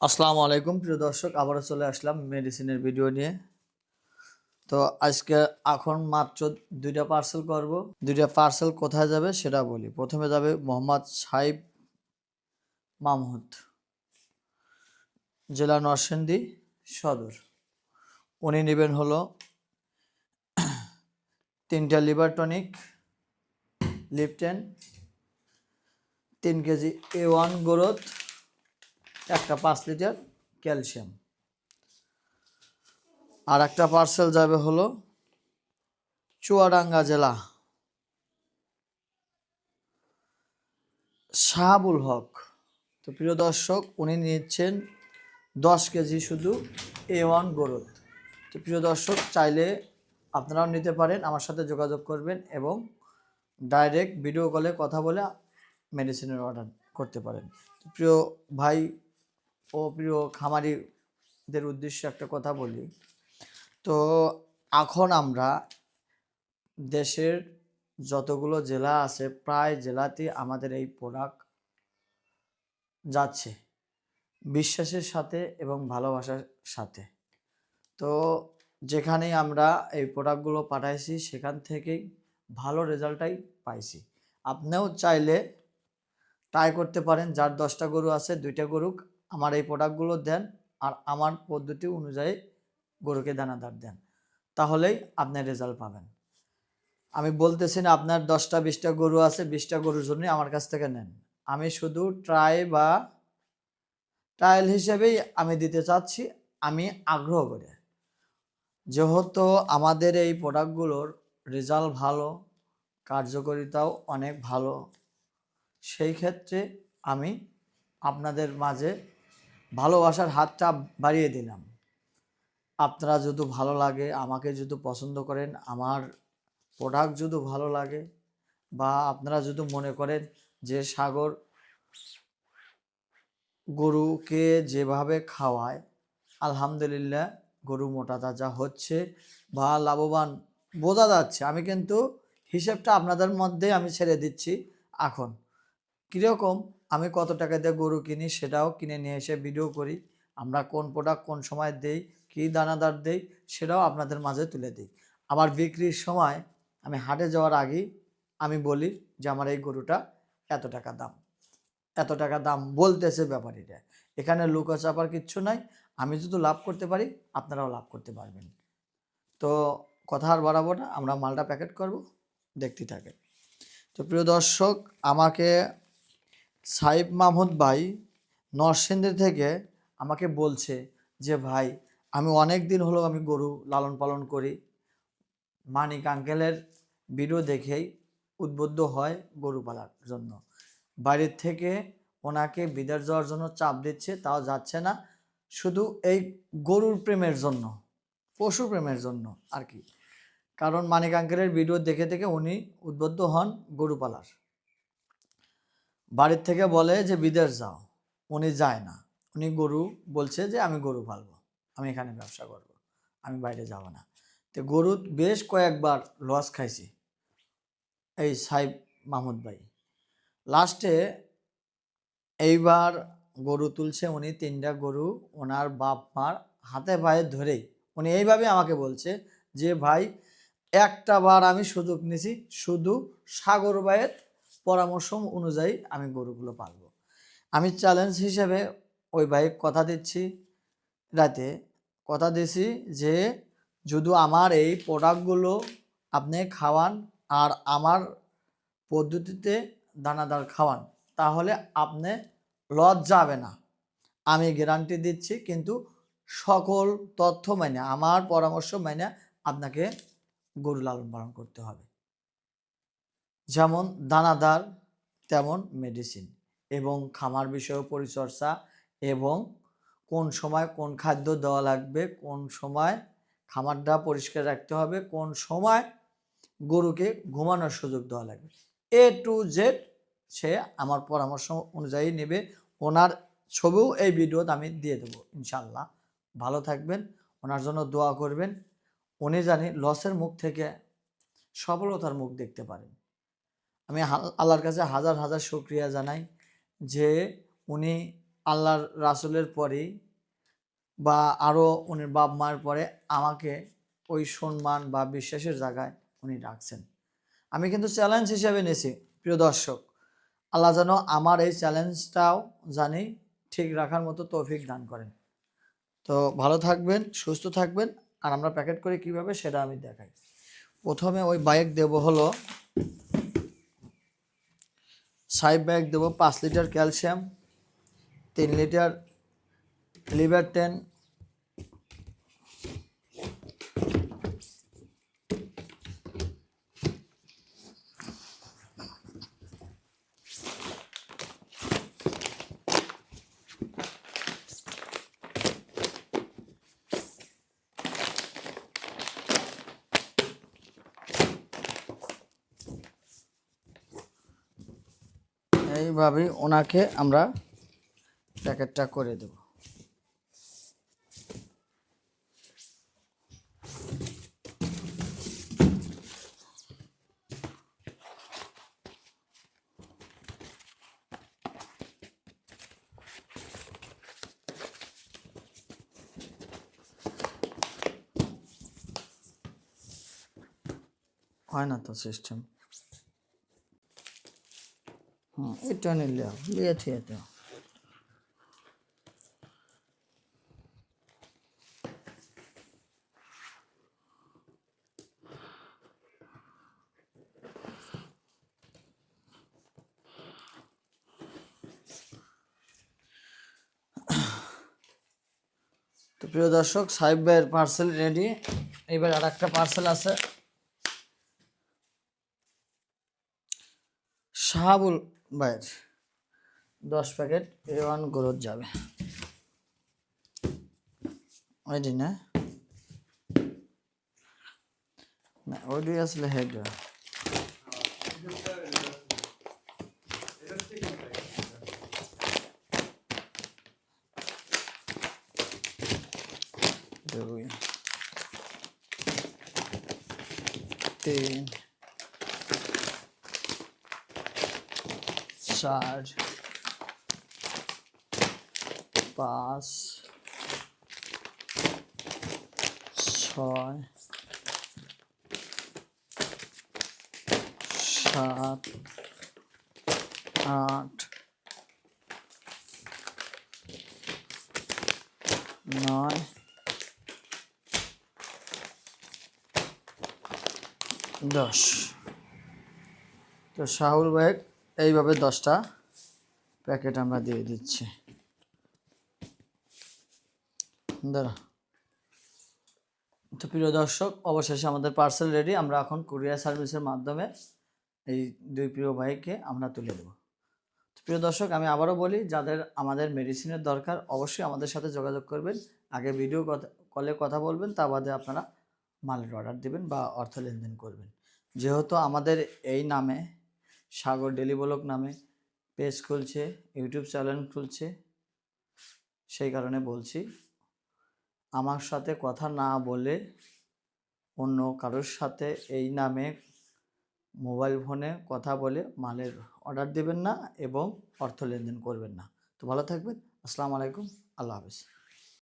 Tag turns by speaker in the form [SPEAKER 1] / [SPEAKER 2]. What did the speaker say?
[SPEAKER 1] আসসালামু আলাইকুম, প্রিয় দর্শক, আবারও চলে আসলাম মেডিসিনের ভিডিও নিয়ে। তো আজকে এখন মাত্র দুইটা পার্সেল করব। দুইটা পার্সেল কোথায় যাবে সেটা বলি। প্রথমে যাবে মোহাম্মদ সাইব মামুদ জেলা নরসিংদী সদর। উনি নেবেন হলো তিনটা লিভার টনিক লিপটেন তিন কেজি এ ওয়ান গ্রোথ একটা পাঁচ লিটার ক্যালসিয়াম। আর একটা পার্সেল যাবে হলো চুয়াডাঙ্গা জেলা। শাহাবুল হক। তো প্রিয় দর্শক, উনি নিচ্ছেন দশ কেজি শুধু এ ওয়ান গরুদ তো প্রিয় দর্শক, চাইলে আপনারাও নিতে পারেন, আমার সাথে যোগাযোগ করবেন এবং ডাইরেক্ট ভিডিও কলে কথা বলে মেডিসিনের অর্ডার করতে পারেন। প্রিয় ভাই ও প্রিয় খামারিদের উদ্দেশ্যে একটা কথা বলি। তো এখন আমরা দেশের যতগুলো জেলা আছে, প্রায় জেলাতেই আমাদের এই প্রোডাক্ট যাচ্ছে। বিশ্বাসের সাথে এবং ভালোবাসার সাথে। তো যেখানেই আমরা এই প্রোডাক্টগুলো পাঠাইছি, সেখান থেকেই ভালো রেজাল্টটাই পাইছি। আপনিও চাইলে ট্রাই করতে পারেন, যার দশটা গরু আছে, দুইটা গরু আমার এই প্রোডাক্টগুলো দেন আর আমার পদ্ধতি অনুযায়ী গরুকে দানাদার দেন। তাহলেই আপনি রেজাল্ট পাবেন। আমি বলতেছি না আপনার দশটা, বিশটা গরু আছে, বিশটা গরুর জন্য আমার কাছ থেকে নেন। আমি শুধু ট্রাই বা ট্রায়াল হিসেবেই আমি দিতে চাচ্ছি, আমি আগ্রহ করে। যেহেতু আমাদের এই প্রোডাক্টগুলোর রেজাল্ট ভালো, কার্যকারিতাও অনেক ভালো, সেই ক্ষেত্রে আমি আপনাদের মাঝে ভালোবাসার হাতটা বাড়িয়ে দিলাম। আপনারা যদি ভালো লাগে, আমাকে যদি পছন্দ করেন, আমার প্রোডাক্ট যদি ভালো লাগে, বা আপনারা যদি মনে করেন যে সাগর গরুকে যেভাবে খাওয়ায়, আলহামদুলিল্লাহ গরু মোটা তাজা হচ্ছে বা লাভবান বোঝা যাচ্ছে। আমি কিন্তু হিসেবটা আপনাদের মধ্যে আমি ছেড়ে দিচ্ছি এখন। কীরকম? আমি কত টাকা দিয়ে গরু কিনি সেটাও কিনে নিয়ে এসে ভিডিও করি। আমরা কোন প্রোডাক্ট কোন সময় দেই, কী দানাদার দেই, সেটাও আপনাদের মাঝে তুলে দিই। আমার বিক্রির সময় আমি হাটে যাওয়ার আগেই আমি বলি যে, আমার এই গরুটা এত টাকা দাম। এত টাকা দাম বলতেছে ব্যাপারীরা। এখানে লুকা চাপার কিচ্ছু নাই। আমি যদি লাভ করতে পারি, আপনারাও লাভ করতে পারবেন। তো কথা আর বাড়াবো না, আমরা মালটা প্যাকেট করব, দেখতে থাকে তো প্রিয় দর্শক, আমাকে সাইব মাহমুদ ভাই নরসিংদী থেকে আমাকে বলছে যে, ভাই, আমি অনেক দিন হলো আমি গরু লালন পালন করি। মানিক আঙ্কেলের ভিডিও দেখেই উদ্বুদ্ধ হয় গরু পালার জন্য। বাইরের থেকে ওনাকে বিদেশ যাওয়ার জন্য চাপ দিচ্ছে, তাও যাচ্ছে না। শুধু এই গরুর প্রেমের জন্য পশু প্রেমের জন্য আর কি। কারণ মানিক আঙ্কেলের ভিডিও দেখে দেখে উনি উদ্বুদ্ধ হন গরু পালার। বাড়ির থেকে বলে যে, বিদেশ যাও। উনি যায় না। উনি গরু বলছে যে, আমি গরু পালবো। আমি এখানে ব্যবসা করব। আমি বাইরে যাব না। তো গরু বেশ কয়েকবার লস খাইছি এই সাহেব মাহমুদ ভাই। লাস্টে এইবার গরু তুলছে উনি, তিনটা গরু ওনার বাপ মার হাতে পায়ে ধরেই। উনি এইভাবে আমাকে বলছে যে, ভাই, একটা বার আমি সুযোগ নিছি। শুধু সাগর ভাইয়ের পরামর্শ অনুযায়ী আমি গরুগুলো পালবো। আমি চ্যালেঞ্জ হিসেবে ওই ভাইকে কথা দিচ্ছি রাতে। কথা দিছি যে, যদি আমার এই প্রোডাক্টগুলো আপনি খাওয়ান আর আমার পদ্ধতিতে দানাদার খাওয়ান, তাহলে আপনি লজ যাবে না। আমি গ্যারান্টি দিচ্ছি, কিন্তু সকল তথ্য মেনে আমার পরামর্শ মেনে আপনাকে গরু লালন পালন করতে হবে। যেমন দানাদার, তেমন মেডিসিন এবং খামার বিষয়ে পরিচর্যা এবং কোন সময় কোন খাদ্য দেওয়া লাগবে, কোন সময় খামারটা পরিষ্কার রাখতে হবে, কোন সময় গরুকে ঘুমানোর সুযোগ দেওয়া লাগবে। এ টু জেড সে আমার পরামর্শ অনুযায়ী নেবে। ওনার ছবিও এই ভিডিওতে আমি দিয়ে দেবো ইনশাল্লাহ ভালো থাকবেন, ওনার জন্য দোয়া করবেন। উনি জানি লসের মুখ থেকে সফলতার মুখ দেখতে পারেন। আমি আল্লাহর কাছে হাজার হাজার শুক্রিয়া জানাই যে উনি আল্লাহর রাসুলের পরেই বা আরও উনি বাপ মায়ের পরে আমাকে ওই সম্মান বা বিশ্বাসের জায়গায় উনি রাখছেন। আমি কিন্তু চ্যালেঞ্জ হিসেবে নিয়েছি, প্রিয় দর্শক। আল্লাহ যেন আমার এই চ্যালেঞ্জটাও জানি, ঠিক রাখার মতো তৌফিক দান করেন। তো ভালো থাকবেন, সুস্থ থাকবেন, আর আমরা প্যাকেট করি কীভাবে সেটা আমি দেখাই। প্রথমে ওই বাইক দেব হলো সাইড ব্যাগ দেবো পাঁচ লিটার ক্যালসিয়াম তিন লিটার লিভার টেন এইভাবেই ওনাকে আমরা প্যাকেটটা করে দেব। হয় না তো সিস্টেম হুম এটা। নিলে থিয়ে তো তো প্রিয় দর্শক, সাহেব ভাইয়ের পার্সেল রেডি এবার আর একটা পার্সেল আছে। শাহাবুল ভাইয়ের দশ প্যাকেট এ ওয়ান গ্রোথ যাবে। ওইটি না না ওইটি আসলে হেড তিন। চার পাঁচ ছয় সাত আট নয় দশ তো শাহুল ভাই এইভাবে দশটা প্যাকেট আমরা দিয়ে দিচ্ছি। তো প্রিয় দর্শক, অবশেষে আমাদের পার্সেল রেডি আমরা এখন কুরিয়ার সার্ভিসের মাধ্যমে এই দুই প্রিয় ভাইকে আমরা তুলে দেবো। প্রিয় দর্শক, আমি আবারও বলি, যাদের আমাদের মেডিসিনের দরকার, অবশ্যই আমাদের সাথে যোগাযোগ করবেন। আগে ভিডিও কলে কথা বলবেন, তা বাদে আপনারা মালের অর্ডার দিবেন বা অর্থ লেনদেন করবেন। যেহেতু আমাদের এই নামে সাগর ডেলি ব্লক নামে পেজ খুলছে, ইউটিউব চ্যানেল খুলছে, সেই কারণে বলছি। আমার সাথে কথা না বলে অন্য কারোর সাথে এই নামে মোবাইল ফোনে কথা বলে মালের অর্ডার দেবেন না এবং অর্থ লেনদেন করবেন না। তো ভালো থাকবেন। আসসালামু আলাইকুম। আল্লাহ হাফিজ।